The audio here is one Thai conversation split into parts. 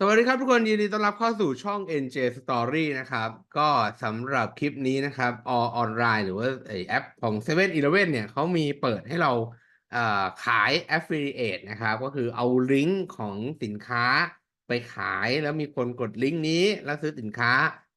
สวัสดีครับทุกคนยินดีต้อนรับเข้าสู่ช่อง NJ Story นะครับ ก็สำหรับคลิปนี้นะครับอออนไลน์หรือว่าแอปของ7 e เ e ่ e อเนี่ยเขามีเปิดให้เราเอ่อขาย Affiliate นะครับ ก็คือเอาลิงก์ของสินค้าไปขายแล้วมีคนกดลิงก์นี้ แล้วซื้อสินค้า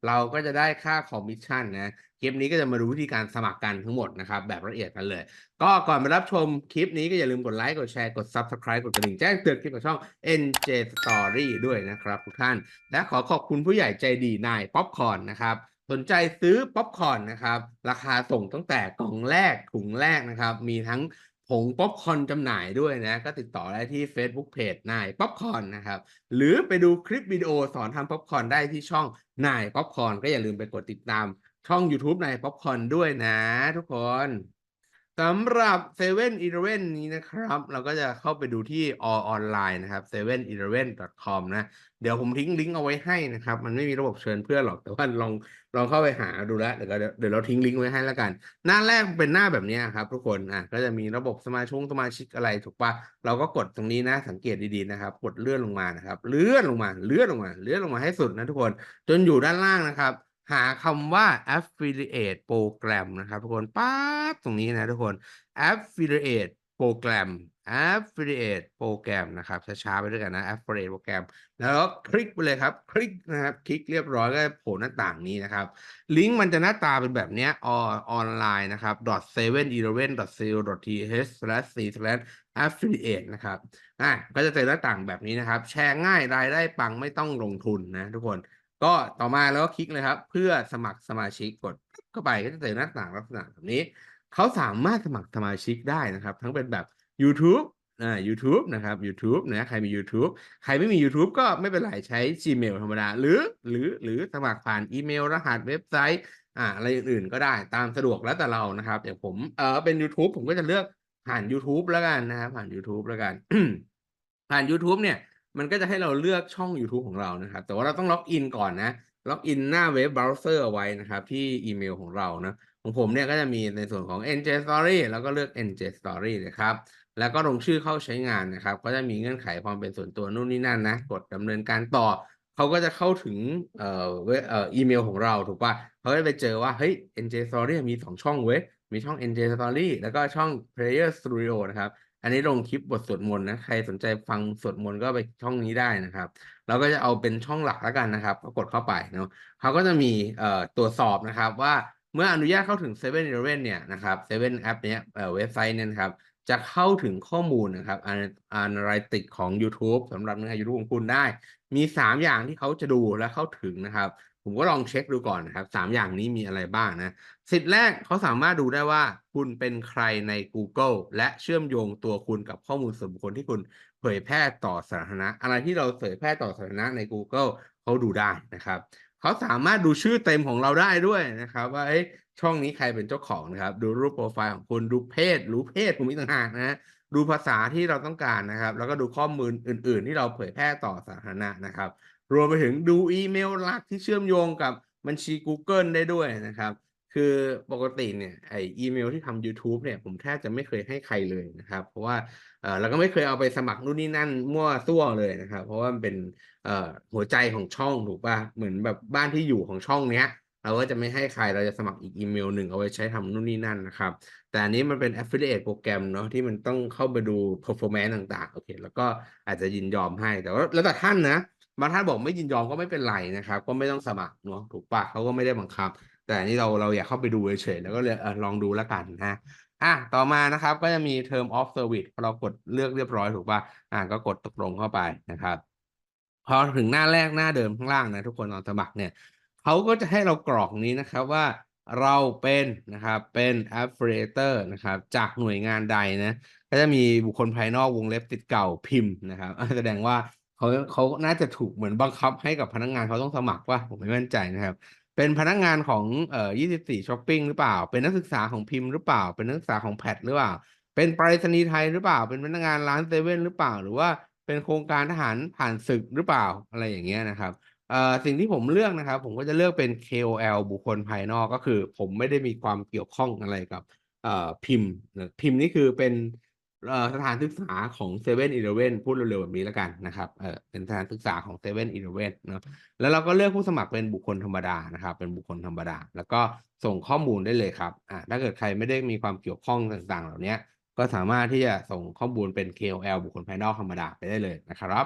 เราก็จะได้ค่าคอมมิชชั่นนะ คลิปนี้ก็จะมาดูวิธีการสมัครกันทั้งหมดนะครับแบบละเอียดกันเลย ก็ก่อนไปรับชมคลิปนี้ก็อย่าลืมกดไลค์กดแชร์กด Subscribe กดกระดิ่งแจ้งเตือนคลิปกับช่อง NJ Story ด้วยนะครับทุกท่าน และขอขอบคุณผู้ใหญ่ใจดีนายป๊อปคอนนะครับสนใจซื้อป๊อปคอนนะครับราคาส่งตั้งแต่กล่องแรกถุงแรกนะครับมีทั้งผงป๊อปคอนจำหน่ายด้วยนะ ก็ติดต่อได้ที่ Facebook Page นายป๊อปคอนนะครับ หรือไปดูคลิปวิดีโอสอนทำป๊อปคอนได้ที่ช่องนายป๊อปคอนก็อย่าลืมไปกดติดตาม ช่อง YouTube นป๊อปคอนด้วยนะทุกคนสำหรับ7 e เ e ่ e อนี้นะครับ เราก็จะเข้าไปดูที่ออนไลน์นะครับ7 e เ e ่ e คอมนะ เดี๋ยวผมทิ้งลิงก์เอาไว้ให้นะครับ มันไม่มีระบบเชิญเพื่อนหรอกแต่ว่าลองลองเข้าไปหาดูแล้วเดี๋ยวเดี๋ยวเราทิ้งลิงก์ไว้ให้แล้วกัน หน้าแรกเป็นหน้าแบบนี้ครับ ทุกคนอะก็จะมีระบบสมาชิกสมาชิกอะไรถูกปะเราก็กดตรงนี้นะ สังเกตดีๆนะครับ กดเลื่อนลงมานะครับ เลื่อนลงมา เลื่อนลงมา เลื่อนลงมาให้สุดนะทุกคน จนอยู่ด้านล่างนะครับ หาคำว่า affiliate program นะครับทุกคนปั๊บตรงนี้นะทุกคน affiliate program affiliate program นะครับช้าๆไปด้วยกันนะ affiliate program แล้วก็คลิกไปเลยครับ คลิกนะครับ คลิกเรียบร้อยก็โผล่หน้าต่างนี้นะครับ ลิงก์มันจะหน้าตาเป็นแบบนี้ออนไลน์นะครับ 711.co.th slash c slash affiliate นะครับอะก็จะเจอหน้าต่างแบบนี้นะครับ แชร์ง่ายรายได้ปังไม่ต้องลงทุนนะทุกคน ก็ต่อมาแล้วก็คลิกเลยครับ เพื่อสมัครสมาชิกกดเข้าไปก็จะเจอหน้าต่างลักษณะแบบนี้เขาสามารถสมัครสมาชิกได้นะครับ ทั้งเป็นแบบ YouTube อ่า YouTube นะครับ YouTube นะใครมี YouTube ใครไม่มี YouTube ก็ไม่เป็นไรใช้ Gmail ธรรมดา หรือหรือหรือสมัครผ่านอีเมล รหัสเว็บไซต์อ่าอะไรอื่นๆก็ได้ตามสะดวกแล้วแต่เรานะครับอย่างผมเออเป็น YouTube ผมก็จะเลือกผ่าน YouTube แล้วกันนะครับผ่าน YouTube แล้วกัน ผ่าน YouTube เนี่ย มันก็จะให้เราเลือกช่อง YouTube ของเรานะครับ แต่ว่าเราต้องล็อกอินก่อนนะล็อกอินหน้าเว็บเบราว์เซอร์เอาไว้นะครับที่อีเมลของเรานะของผมเนี่ยก็จะมีในส่วนของ NJ Story แล้วก็เลือก NJ Story นะครับ แล้วก็ลงชื่อเข้าใช้งานนะครับ ก็จะมีเงื่อนไขความเป็นส่วนตัวนู่นนี่นั่นนะ กดดำเนินการต่อ เขาก็จะเข้าถึงเอ่อเว็บเอ่ออีเมลของเราถูกป่ะเขาจะไปเจอว่าเฮ้ย NJ Story มีสองช่องเว้ยมีช่อง NJ Story แล้วก็ช่อง Player Studio นะครับ อันนี้ลงคลิปบทสวดมนต์นะ ใครสนใจฟังสวดมนต์ก็ไปช่องนี้ได้นะครับ เราก็จะเอาเป็นช่องหลักแล้วกันนะครับก็กดเข้าไปเนาะเขาก็จะมีเอ่อตรวจสอบนะครับว่าเมื่ออนุญาตเข้าถึง7 e เ e ่ e เนี่ยนะครับ7แอปเนี้ยเอ่อเว็บไซต์เนี่ยครับจะเข้าถึงข้อมูลนะครับ Analytics ของ YouTube สำหรับเนื้อ YouTube ของคุณได้ มี 3 อย่างที่เขาจะดูและเข้าถึงนะครับ ผมก็ลองเช็คดูก่อนนะครับ3อย่างนี้มีอะไรบ้างนะสิทธิ์แรกเขาสามารถดูได้ว่าคุณเป็นใครใน Google และเชื่อมโยงตัวคุณกับข้อมูลส่วนบุคคลที่คุณเผยแพร่ต่อสาธารณะ อะไรที่เราเผยแพร่ต่อสาธารณะใน Google เขาดูได้นะครับเขาสามารถดูชื่อเต็มของเราได้ด้วยนะครับ ว่าเอ้ช่องนี้ใครเป็นเจ้าของนะครับ ดูรูปโปรไฟล์ของคุณดูเพศรู้เพศผมอีกต่างหากนะดูภาษาที่เราต้องการนะครับ แล้วก็ดูข้อมูลอื่น ๆ ที่เราเผยแพร่ต่อสาธารณะนะครับ รวมไปถึงดูอีเมลหลักที่เชื่อมโยงกับบัญชี Google ได้ด้วยนะครับ คือปกติเนี่ยไออีเมลที่ทำ YouTube เนี่ยผมแทบจะไม่เคยให้ใครเลยนะครับ เพราะว่าเออเราก็ไม่เคยเอาไปสมัครนู่นนี่นั่นมั่วซั่วเลยนะครับ เพราะว่ามันเป็นเอ่อหัวใจของช่องถูกป่ะเหมือนแบบบ้านที่อยู่ของช่องเนี้ยเราก็จะไม่ให้ใครเราจะสมัครอีกอีเมลหนึ่งเอาไว้ใช้ทำนู่นนี่นั่นนะครับ แต่อันนี้มันเป็น affiliate โปรแกรมเนาะที่มันต้องเข้าไปดู performance ต่างๆ โอเค แล้วก็อาจจะยินยอมให้ แต่ว่าแล้วแต่ท่านนะ บางท่านบอกไม่ยินยอมก็ไม่เป็นไรนะครับ ก็ไม่ต้องสมัครเนาะถูกปะเขาก็ไม่ได้บังคับ แต่นนี้เราเราอยากเข้าไปดูเฉยๆแล้วก็เลยเออลองดูแล้วกันนะอะต่อมานะครับก็จะมี term of service พอเรากดเลือกเรียบร้อยถูกปะอะก็กดตกลงเข้าไปนะครับ พอถึงหน้าแรกหน้าเดิมข้างล่างนะทุกคนตอนสมัครเนี่ยเขาก็จะให้เรากรอกนี้นะครับว่าเราเป็นนะครับเป็น affiliator นะครับจากหน่วยงานใดนะก็จะมีบุคคลภายนอกวงเล็บติดเก่าพิมพ์นะครับแสดงว่า เขาเขาน่าจะถูกเหมือนบังคับให้กับพนักงานเขาต้องสมัครว่าผมไม่มั่นใจนะครับ เป็นพนักงานของเอ่อ24ช้อปปิ้งหรือเปล่า เป็นนักศึกษาของพิมพ์หรือเปล่า เป็นนักศึกษาของแพดหรือเปล่า เป็นไปรษณีย์ไทยหรือเปล่า เป็นพนักงานร้านเซเว่นหรือเปล่า หรือว่าเป็นโครงการทหารผ่านศึกหรือเปล่าอะไรอย่างเงี้ยนะครับเอ่อสิ่งที่ผมเลือกนะครับ ผมก็จะเลือกเป็น KOL บุคคลภายนอกก็คือ ผมไม่ได้มีความเกี่ยวข้องอะไรกับเอ่อพิมพ์พิมพ์นี่คือเป็น สถานศึกษาของเซเว่นอีเลเว่นพูดเร็วๆแบบนี้แล้วกันนะครับเออเป็นสถานศึกษาของเซเว่นอีเลเว่นเนาะแล้วเราก็เลือกผู้สมัครเป็นบุคคลธรรมดานะครับ เป็นบุคคลธรรมดา แล้วก็ส่งข้อมูลได้เลยครับอ่าถ้าเกิดใครไม่ได้มีความเกี่ยวข้องต่างๆ เหล่านี้ก็สามารถที่จะส่งข้อมูลเป็น KOL บุคคลภายนอกธรรมดาไปได้เลยนะครับ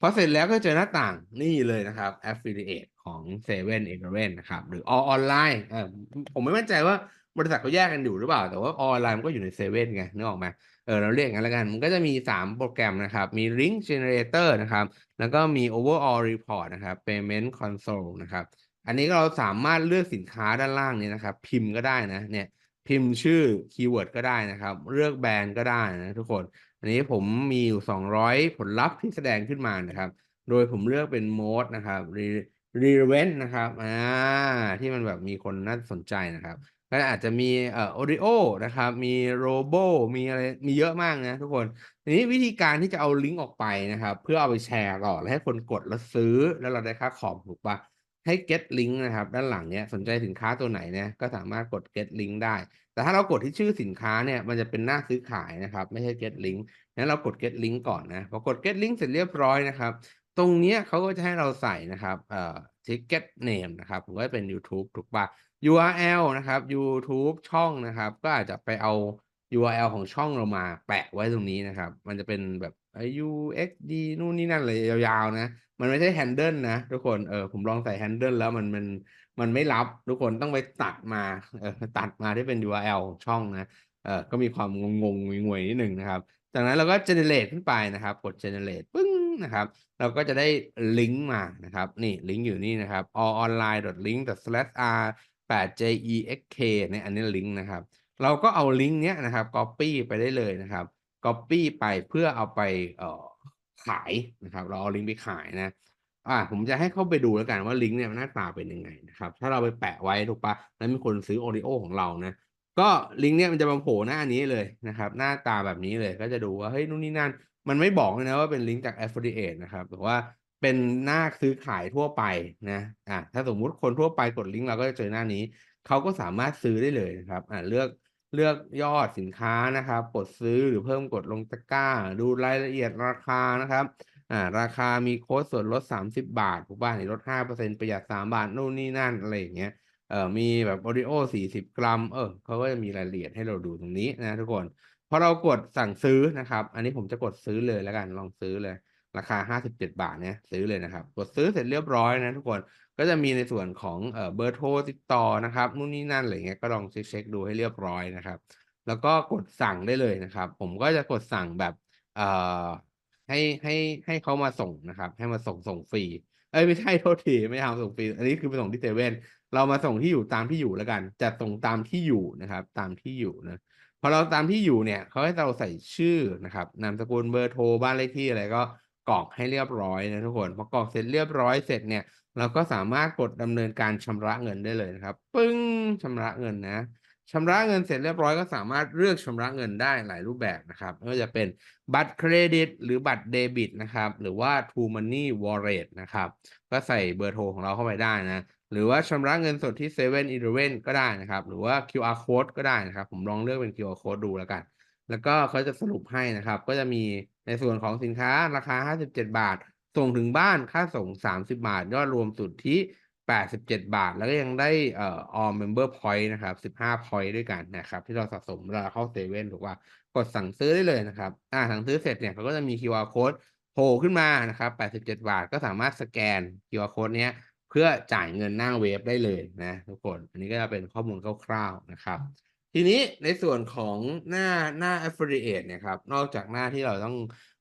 พอเสร็จแล้วก็เจอหน้าต่างนี่เลยนะครับ affiliate ของ7 e เ e ่ e อนะครับ หรือ all online เออผมไม่มั่นใจว่าบริษัทเขาแยกกันอยู่หรือเปล่า แต่ว่า all online มันก็อยู่ใน7 e เ e ่นไงนึกออกไหม เออเราเรียกงั้นแล้วกัน มันก็จะมี 3 โปรแกรมนะครับ มี link generator นะครับ แล้วก็มี overall report นะครับ payment console นะครับ อันนี้เราสามารถเลือกสินค้าด้านล่างนี้นะครับ พิมพ์ก็ได้นะ เนี่ย พิมพ์ชื่อคีย์เวิร์ดก็ได้นะครับ เลือกแบรนด์ก็ได้นะทุกคน อันนี้ผมมีอยู่ 200 ผลลัพธ์ที่แสดงขึ้นมานะครับ โดยผมเลือกเป็นโหมดนะครับรีเวนนะครับ อ่า ที่มันแบบมีคนน่าสนใจนะครับ ก็อาจจะมีเอ่อโอริโอนะครับ มีโรโบมีอะไรมีเยอะมากนะทุกคนทีนี้วิธีการที่จะเอาลิงก์ออกไปนะครับ เพื่อเอาไปแชร์ต่อแล้วให้คนกดแล้วซื้อแล้วเราได้ค่าคอมถูกปะให้ get link นะครับ ด้านหลังเนี้ยสนใจสินค้าตัวไหนเนี่ยก็สามารถกด get link ได้ แต่ถ้าเรากดที่ชื่อสินค้าเนี่ยมันจะเป็นหน้าซื้อขายนะครับ ไม่ใช่ get link งั้นเรากด get link ก่อนนะพอกด get link เสร็จเรียบร้อยนะครับ ตรงเนี้ยเขาก็จะให้เราใส่นะครับเอ่อ ticket name นะครับผมก็เป็น YouTube ถูกปะ URL นะครับ YouTube ช่องนะครับ ก็อาจจะไปเอา URL ของช่องเรามาแปะไว้ตรงนี้นะครับ มันจะเป็นแบบ UXD นู่นนี่นั่นเลยยาวๆนะ มันไม่ใช่ handle นะ ทุกคน เออผมลองใส่ handle แล้วมันมันมันไม่รับ ทุกคนต้องไปตัดมาเออตัดมาที่เป็น URL ของช่องนะ เออก็มีความงงๆงวยๆนิดหนึ่งนะครับ จากนั้นเราก็ generate ขึ้นไปนะครับ กด generate ปึ้งนะครับ เราก็จะได้ลิงก์มานะครับ นี่ลิงก์อยู่นี่นะครับ allonline.link/r 8 jexk เนี่ยอันนี้ลิงก์นะครับ เราก็เอาลิงก์เนี้ยนะครับ copy ไปได้เลยนะครับ copy ไปเพื่อเอาไปเอ่อขายนะครับ เราเอาลิงก์ไปขายนะอ่าผมจะให้เข้าไปดูแล้วกันว่าลิงก์เนี่ยหน้าตาเป็นยังไงนะครับ ถ้าเราไปแปะไว้ถูกปะแล้วมีคนซื้อโอริโอของเรานะก็ลิงก์เนี่ยมันจะมาโผล่หน้านี้เลยนะครับ หน้าตาแบบนี้เลยก็จะดูว่าเฮ้ยนู่นนี่นั่น มันไม่บอกเลยนะว่าเป็นลิงก์จาก affiliate นะครับหรือว่า เป็นหน้าซื้อขายทั่วไปนะอะถ้าสมมุติคนทั่วไปกดลิงก์เราก็จะเจอหน้านี้ เขาก็สามารถซื้อได้เลยนะครับอะเลือกเลือกยอดสินค้านะครับ กดซื้อหรือเพิ่มกดลงตะกร้า ดูรายละเอียดราคานะครับอ่าราคามีโค้ดส่วนลด 30 บาทถูกป่ะนี่ลด 5%ประหยัด 3 บาทนู่นนี่นั่นอะไรอย่างเงี้ยเอ่อมีแบบโอริโอสี่สิบกรัม เออเขาก็จะมีรายละเอียดให้เราดูตรงนี้นะทุกคนพอเรากดสั่งซื้อนะครับ อันนี้ผมจะกดซื้อเลยแล้วกันลองซื้อเลย ราคาห้าสิบาทเนี่ยซื้อเลยนะครับ กดซื้อเสร็จเรียบร้อยนะทุกคนก็จะมีในส่วนของเบอร์โทรติดต่อนะครับนู่นนี่นั่นอะไรเงี้ยก็ลองเช็คเช็คดูให้เรียบร้อยนะครับ แล้วก็กดสั่งได้เลยนะครับ ผมก็จะกดสั่งแบบเอ่อให้ให้ให้เขามาส่งนะครับ ให้มาส่งส่งฟรีเอ้ยไม่ใช่โทษทีไม่ทำส่งฟรีอันนี้คือไปส่งที่เซเว่นเรามาส่งที่อยู่ตามที่อยู่แล้วกันจะส่งตามที่อยู่นะครับ ตามที่อยู่นะพอเราตามที่อยู่เนี่ยเขาให้เราใส่ชื่อนะครับนามสกุลเบอร์โทรบ้านเลขที่อะไรก็ กรอกให้เรียบร้อยนะทุกคนพอกรอกเสร็จเรียบร้อยเสร็จเนี่ย เราก็สามารถกดดำเนินการชำระเงินได้เลยนะครับ ปึ้งชำระเงินนะชำระเงินเสร็จเรียบร้อยก็สามารถเลือกชำระเงินได้หลายรูปแบบนะครับไม่ว่าจะเป็นบัตรเครดิต หรือบัตรเดบิตนะครับ หรือว่า True Money Wallet นะครับ ก็ใส่เบอร์โทรของเราเข้าไปได้นะ หรือว่าชำระเงินสดที่7 e เ e ่ e อก็ได้นะครับ หรือว่า QR code ก็ได้นะครับ ผมลองเลือกเป็น QR code ดูแล้วกัน แล้วก็เขาจะสรุปให้นะครับ ก็จะมีในส่วนของสินค้าราคา 57 บาท ส่งถึงบ้านค่าส่ง 30 บาท ยอดรวมสุดที่ 87 บาท แล้วก็ยังได้เอ่อ all member point นะครับ 15 point ด้วยกันนะครับ ที่เราสะสมเวลาเข้าเซเว่นถูกป่ะกดสั่งซื้อได้เลยนะครับอ่าสั่งซื้อเสร็จเนี่ยเขาก็จะมี QR code โผล่ขึ้นมานะครับ 87 บาท ก็สามารถสแกน QR code เนี้ยเพื่อจ่ายเงินหน้าเว็บได้เลยนะทุกคน อันนี้ก็จะเป็นข้อมูลคร่าวๆนะครับ ทีนี้ในส่วนของหน้าหน้า affiliate เนี่ยครับ นอกจากหน้าที่เราต้อง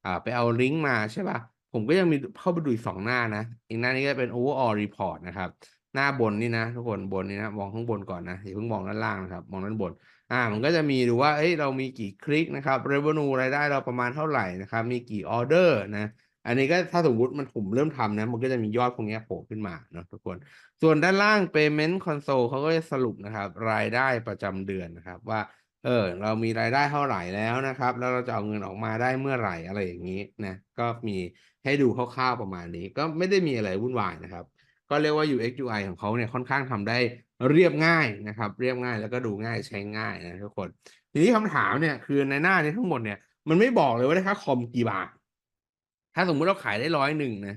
อ่าไปเอาลิงก์มาใช่ป่ะ ผมก็ยังมีเข้าไปดูอีกสองหน้านะ อีกหน้านี้ก็เป็น overall report นะครับ หน้าบนนี่นะ ทุกคนบนนี่นะมองข้างบนก่อนนะอย่าเพิ่งมองด้านล่างนะครับ มองด้านบน อ่า มันก็จะมีดูว่า เอ้ย เรามีกี่คลิกนะครับ revenue รายได้เราประมาณเท่าไหร่นะครับ มีกี่ออเดอร์นะ อันนี้ก็ถ้าสมมติมันผมเริ่มทำนะ มันก็จะมียอดพวกนี้โผล่ขึ้นมาเนาะทุกคน ส่วนด้านล่าง payment console เขาก็จะสรุปนะครับ รายได้ประจำเดือนนะครับว่าเออเรามีรายได้เท่าไหร่แล้วนะครับ แล้วเราจะเอาเงินออกมาได้เมื่อไหร่อะไรอย่างนี้นะก็มีให้ดูคร่าวๆประมาณนี้ ก็ไม่ได้มีอะไรวุ่นวายนะครับ ก็เรียกว่า UX UI ของเขาเนี่ยค่อนข้างทำได้เรียบง่ายนะครับ เรียบง่ายแล้วก็ดูง่ายใช้ง่ายนะทุกคน ทีนี้คำถามเนี่ยคือในหน้านี้ทั้งหมดเนี่ยมันไม่บอกเลยว่าได้ค่าคอมกี่บาท ถ้าสมมุติเราขายได้ร้อยหนึ่งนะ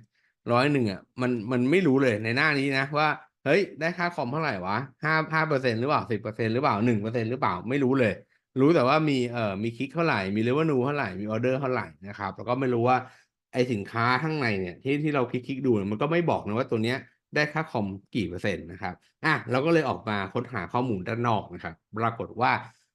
ร้อยหนึ่งอะมันมันไม่รู้เลยในหน้านี้นะว่าเฮ้ยได้ค่าคอมเท่าไหร่วะห้าห้าเปอร์เซ็นหรือเปล่าสิบเปอร์เซ็นหรือเปล่าหนึ่งเปอร์เซ็นหรือเปล่าไม่รู้เลย รู้แต่ว่ามีเอ่อมีคลิกเท่าไหร่มีเรเวนูเท่าไหร่มีออเดอร์เท่าไหร่นะครับแล้วก็ไม่รู้ว่าไอสินค้าข้างในเนี่ยที่ที่เราคลิกๆดูเนี่ยมันก็ไม่บอกนะว่าตัวเนี้ยได้ค่าคอมกี่เปอร์เซ็นต์นะครับอะเราก็เลยออกมาค้นหาข้อมูลด้านนอกนะครับ ปรากฏว่า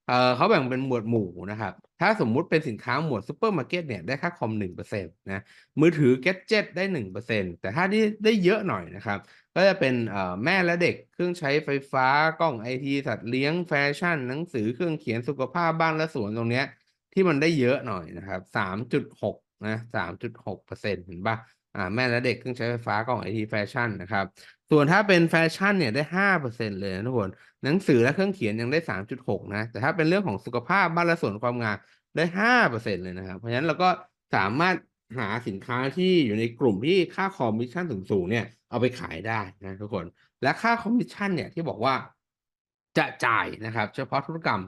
เออเขาแบ่งเป็นหมวดหมู่นะครับ ถ้าสมมุติเป็นสินค้าหมวดซูเปอร์มาร์เก็ตเนี่ยได้ค่าคอมหนึ่งเปอร์เซ็นต์นะมือถือแกจเจ็ตได้หนึ่งเปอร์เซ็นต์แต่ถ้าที่ได้เยอะหน่อยนะครับ ก็จะเป็นแม่และเด็กเครื่องใช้ไฟฟ้ากล้องไอทีสัตว์เลี้ยงแฟชั่น หนังสือเครื่องเขียนสุขภาพบ้านและสวนตรงเนี้ยที่มันได้เยอะหน่อยนะครับสามจุดหกนะสามจุดหกเปอร์เซ็นต์เห็นปะ อ่าแม่และเด็กเครื่องใช้ไฟฟ้ากล้องไอทีแฟชั่นนะครับ ส่วนถ้าเป็นแฟชั่นเนี่ยได้ห้าเปอร์เซ็นต์เลยนะทุกคน หนังสือและเครื่องเขียนยังได้สามจุดหกนะ แต่ถ้าเป็นเรื่องของสุขภาพบ้านและสวนความงามได้ห้าเปอร์เซ็นต์เลยนะครับ เพราะฉะนั้นเราก็สามารถหาสินค้าที่อยู่ในกลุ่มที่ค่าคอมมิชชั่นสูงๆเนี่ยเอาไปขายได้นะทุกคน และค่าคอมมิชชั่นเนี่ยที่บอกว่าจะจ่ายนะครับ เฉพาะธุรกรรม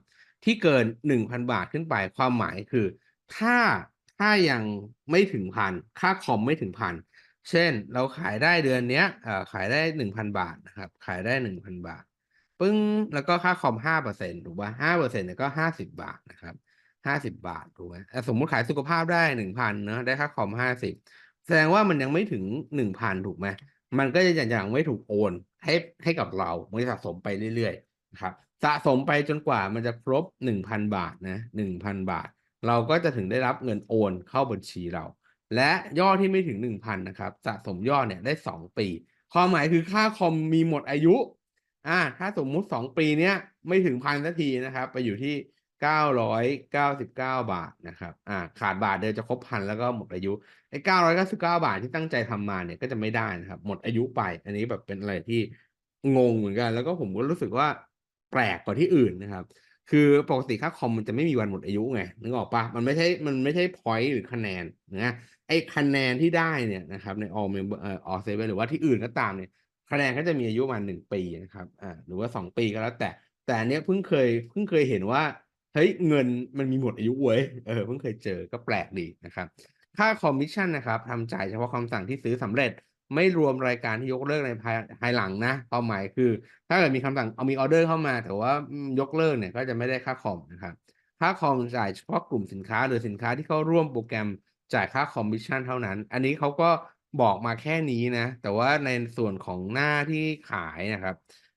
ที่เกินหนึ่งพันบาทขึ้นไปความหมายคือ ถ้า ถ้ายังไม่ถึงพันค่าคอมไม่ถึงพันเช่น เราขายได้เดือนเนี้ยเอ่อขายได้หนึ่งพันบาทนะครับ ขายได้หนึ่งพันบาท ปึ้ง แล้วก็ค่าคอมห้าเปอร์เซ็นต์ถูกป่ะห้าเปอร์เซ็นต์เนี่ยก็ห้าสิบบาทนะครับห้าสิบบาทถูกไหมสมมติขายสุขภาพได้หนึ่งพันเนอะได้ค่าคอมห้าสิบแสดงว่ามันยังไม่ถึงหนึ่งพันถูกไหมมันก็จะยังไม่ถูกโอนให้ให้กับเรา มันสะสมไปเรื่อยๆนะครับ สะสมไปจนกว่ามันจะครบหนึ่งพันบาทนะหนึ่งพันบาท เราก็จะถึงได้รับเงินโอนเข้าบัญชีเรา และยอดที่ไม่ถึงหนึ่งพันนะครับสะสมยอดเนี่ยได้สองปี ความหมายคือค่าคอมมีหมดอายุอ่าถ้าสมมุติสองปีเนี้ยไม่ถึงพันสักทีนะครับ ไปอยู่ที่เก้าร้อยเก้าสิบเก้าบาทนะครับอ่าขาดบาทเดียวจะครบพันแล้วก็หมดอายุไอ้เก้าร้อยเก้าสิบเก้าบาทที่ตั้งใจทำมาเนี่ยก็จะไม่ได้นะครับ หมดอายุไป อันนี้แบบเป็นอะไรที่งงเหมือนกัน แล้วก็ผมก็รู้สึกว่าแปลกกว่าที่อื่นนะครับ คือปกติค่าคอมมันจะไม่มีวันหมดอายุไงนึกออกปะมันไม่ใช่มันไม่ใช่พอยต์หรือคะแนนนะไอ้คะแนนที่ได้เนี่ยนะครับใน all member เอ่อ all seven หรือว่าที่อื่นก็ตามเนี่ยคะแนนก็จะมีอายุประมาณหนึ่งปีนะครับอ่าหรือว่าสองปีก็แล้วแต่ แต่อันเนี้ยเพิ่งเคยเพิ่งเคยเห็นว่าเฮ้ยเงินมันมีหมดอายุเว้ยเออเพิ่งเคยเจอก็แปลกดีนะครับ ค่าคอมมิชชั่นนะครับทำจ่ายเฉพาะคำสั่งที่ซื้อสำเร็จ ไม่รวมรายการที่ยกเลิกในภายภายหลังนะความหมายคือ ถ้าเกิดมีคำสั่งเอามีออเดอร์เข้ามา แต่ว่ายกเลิกเนี่ยก็จะไม่ได้ค่าคอมนะครับ ค่าคอมจ่ายเฉพาะกลุ่มสินค้า หรือสินค้าที่เข้าร่วมโปรแกรมจ่ายค่าคอมมิชชั่นเท่านั้น อันนี้เขาก็บอกมาแค่นี้นะ แต่ว่าในส่วนของหน้าที่ขายนะครับ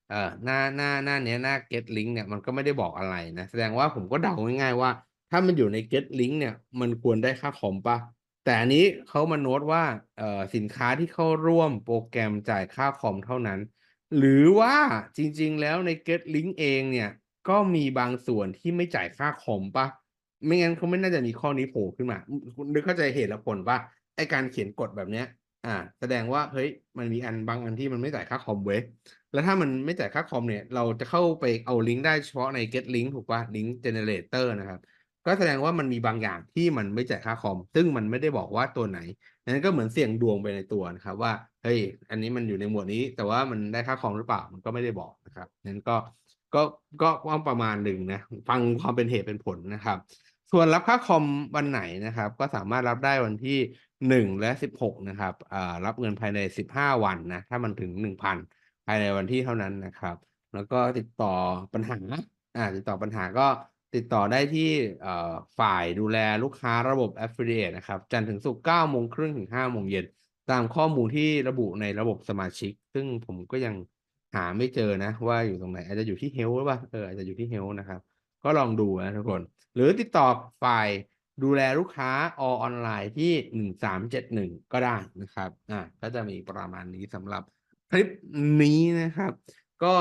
เอ่อหน้าหน้าหน้าเนี้ยหน้า get link เนี่ยมันก็ไม่ได้บอกอะไรนะ แสดงว่าผมก็เดาง่ายๆว่า ถ้ามันอยู่ใน get link เนี่ยมันควรได้ค่าคอมปะ แต่อันนี้เขามาโน้ตว่าเออสินค้าที่เข้าร่วมโปรแกรมจ่ายค่าคอมเท่านั้น หรือว่าจริง ๆ แล้วใน get link เองเนี่ย ก็มีบางส่วนที่ไม่จ่ายค่าคอมปะไม่งั้นเขาไม่น่าจะมีข้อนี้โผล่ขึ้นมาคุณนึกเข้าใจเหตุและผลปะไอการเขียนกฎแบบเนี้ย อ่า แสดงว่าเฮ้ยมันมีอันบางอันที่มันไม่จ่ายค่าคอมเว้ยแล้วถ้ามันไม่จ่ายค่าคอมเนี่ย เราจะเข้าไปเอาลิงก์ได้เฉพาะใน get link ถูกป่ะ link generator นะครับ ก็แสดงว่ามันมีบางอย่างที่มันไม่จ่ายค่าคอม ซึ่งมันไม่ได้บอกว่าตัวไหนนั้นก็เหมือนเสี่ยงดวงไปในตัวนะครับ ว่าเฮ้ยอันนี้มันอยู่ในหมวดนี้ แต่ว่ามันได้ค่าคอมหรือเปล่ามันก็ไม่ได้บอกนะครับนั้นก็ก็ก็ว่าประมาณหนึ่งนะฟังความเป็นเหตุเป็นผลนะครับ ส่วนรับค่าคอมวันไหนนะครับ ก็สามารถรับได้วันที่หนึ่งและสิบหกนะครับอ่ารับเงินภายในสิบห้าวันนะถ้ามันถึงหนึ่งพันภายในวันที่เท่านั้นนะครับ แล้วก็ติดต่อปัญหาอ่าติดต่อปัญหาก็ ติดต่อได้ที่ฝ่ายดูแลลูกค้าระบบ Affiliate นะครับ จันถึงศุกร์เก้าโมงครึ่งถึงห้าโมงเย็น ตามข้อมูลที่ระบุในระบบสมาชิก ซึ่งผมก็ยังหาไม่เจอนะ ว่าอยู่ตรงไหน อาจจะอยู่ที่เฮลหรือเปล่าเอออาจจะอยู่ที่เฮลนะครับ ก็ลองดูนะทุกคน หรือติดต่อฝ่ายดูแลลูกค้าออนไลน์ที่หนึ่งสามเจ็ดหนึ่งก็ได้นะครับอ่าก็จะมีประมาณนี้สำหรับคลิปนี้นะครับ ก็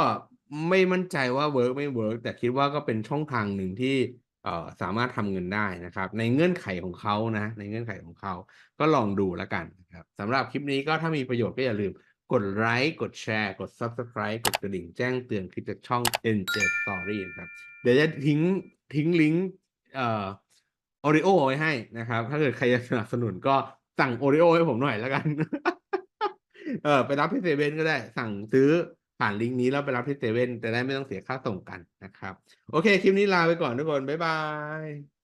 ไม่มั่นใจว่าเวิร์กไม่เวิร์กแต่คิดว่าก็เป็นช่องทางหนึ่งที่เอ่อสามารถทำเงินได้นะครับ ในเงื่อนไขของเขานะ ในเงื่อนไขของเขาก็ลองดูแล้วกันนะครับสำหรับคลิปนี้ก็ถ้ามีประโยชน์ก็อย่าลืมกดไลค์กดแชร์ กด Subscribe กดกระดิ่งแจ้งเตือนคลิปจากช่อง NJ Story นะครับ เดี๋ยวจะทิ้งทิ้งลิงก์เอ่อโอริโอไว้ให้นะครับ ถ้าเกิดใครจะสนับสนุนก็สั่งโอริโอให้ผมหน่อยแล้วกัน เออไปรับที่เซเว่นก็ได้สั่งซื้อ ผ่านลิงก์นี้แล้วไปรับที่เซเว่นจะได้ไม่ต้องเสียค่าส่งกันนะครับ โอเค คลิปนี้ลาไปก่อนทุกคน บ๊ายบาย